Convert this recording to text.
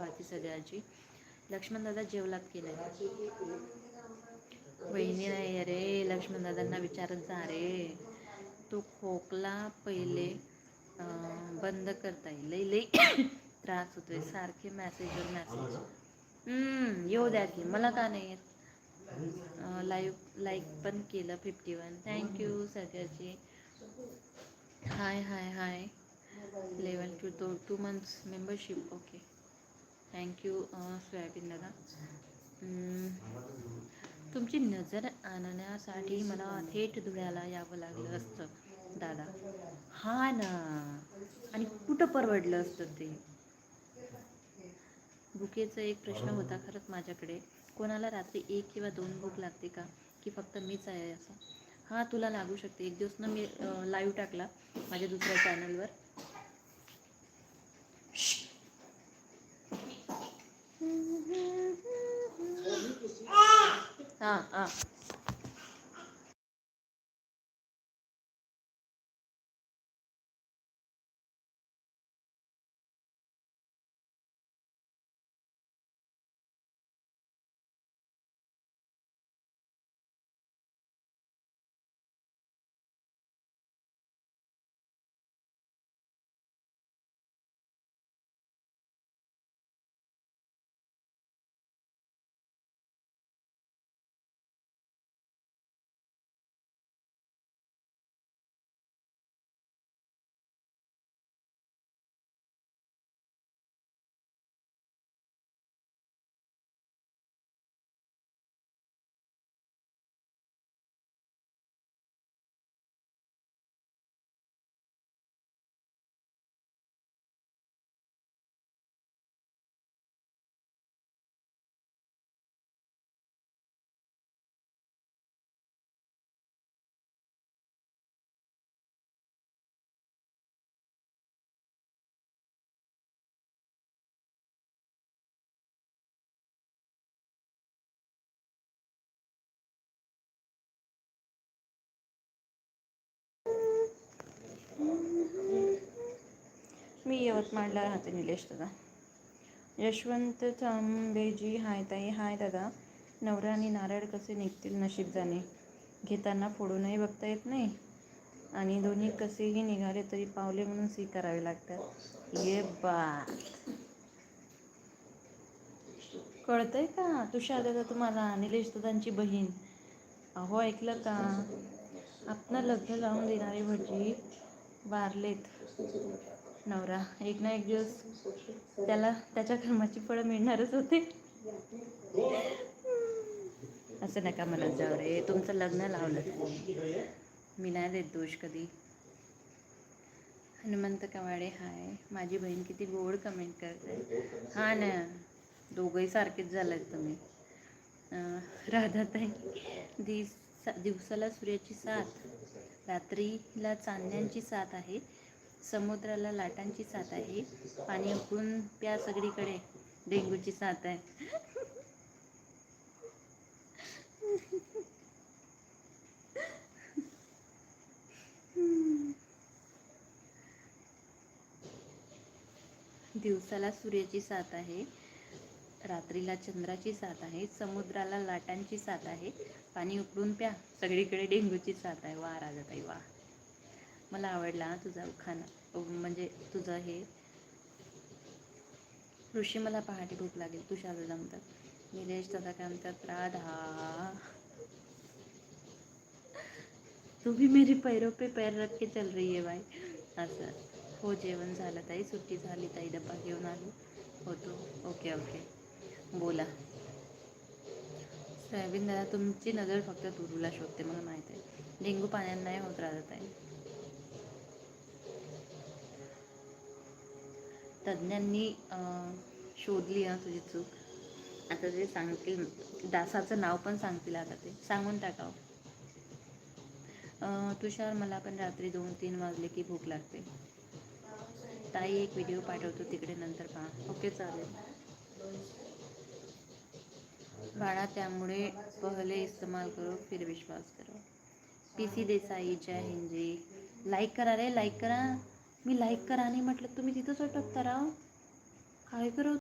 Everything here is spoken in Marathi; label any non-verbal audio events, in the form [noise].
पाहते सगळ्यांची. लक्ष्मण दादा जेवलात केलं वहिनी नाही अरे लक्ष्मण दादांना विचारत जा रे. तो खोकला पहिले बंद करता येईल. लई लई [coughs] त्रास होतोय. सारखे मॅसेजवर मॅसेज येऊ द्या की. मला का नाही येत? लाईव्ह लाईक पण केलं फिफ्टी वन थँक्यू सगळ्याची. Hi hi hi eleven two two two months membership okay thank you soybean दादा. तुमची नजर आणण्यासाठी मला थेट धुळ्याला यावं लागलं असतं दादा. हा ना. आणि कुठं परवडलं असतं ते? भुकेचा एक प्रश्न होता खरंच माझ्याकडे. कोणाला रात्री एक किंवा दोन भूक लागते का? की फक्त मीच आहे असं? हां तुला लागू शकते. एक दिवस ना मी लाईव्ह टाकला माझ्या दुसऱ्या चॅनलवर हां हां मी यवतमाळला राहते निलेश दादा. यशवंत थांबेजी हाय ताई हाय दादा. नवरा आणि नारळ कसे निघतील नशीब जाणे घेताना फोडूनही बघता येत नाही. आणि दोन्ही कसेही निघाले तरी पावले म्हणून स्वीकारावे लागतात. ये बा. कळतंय का? तुषार दादा तुम्हाला निलेश दादांची बहीण. अहो ऐकलं का? आपण लग्न लावून देणारे भटजी वारलेत. नवरा. एक ना एक दिवस त्याला त्याच्या कर्माची फळं मिळणारच होते. असं नका म्हणत जाऊ रे. तुमचं लग्न लावलं. मी नाही देत दोष कधी. हनुमंत कवाडे हाय. माझी बहीण किती गोड कमेंट करते. हा ना. दोघंही सारखेच झालेत तुम्ही. राधाताई दिस दिवसाला सूर्याची साथ. रात्रीला चांदण्यांची साथ आहे समुद्राला लाटांची साथ आहे पाणी उकळून प्या सगळीकडे. डेंग्यूची साथ आहे. दिवसाला सूर्याची साथ आहे. रात्रीला चंद्राची साथ आहे समुद्राला लाटांची साथ आहे पाणी उकळून प्या सगळीकडे डेंग्यूची साथ आहे. वा राजाताई वा. मला आवडला तुझा उखाणा. म्हणजे तुझं हे. ऋषी मला पहाटे भूक लागेल तुषार दादा म्हणतात निलेश दादा काय म्हणतात राधा. तू भी मेरी पैरों पे पैर रख के चल रही है बाई. असं. हो जेवण झालं ताई सुट्टी झाली ताई डब्बा घेऊन आलो. होतो. Okay okay. बोला. सोयाबीन दादा तुमची नजर फक्त तुरूला शोधते मला माहिती आहे. डेंगू पाण्यात नाही होत राहत आहे. तज्ज्ञांनी शोधली ना तुझी चूक. आता ते सांगतील दासाचं नाव पण सांगतील आता ते. सांगून टाकावं. तुषार मला पण रात्री दोन तीन वाजले की भूक लागते. ताई एक व्हिडिओ पाठवतो तिकडे नंतर पहा. ओके चालेल. बाळा त्यामुळे पहले इस्तेमाल करो फिर विश्वास करो. पी सी देसाई जय हिंद जी. लाईक करा रे लाईक करा. मी लाईक करा आणि म्हटलं तुम्ही तिथंच अटकता राव. काय करू?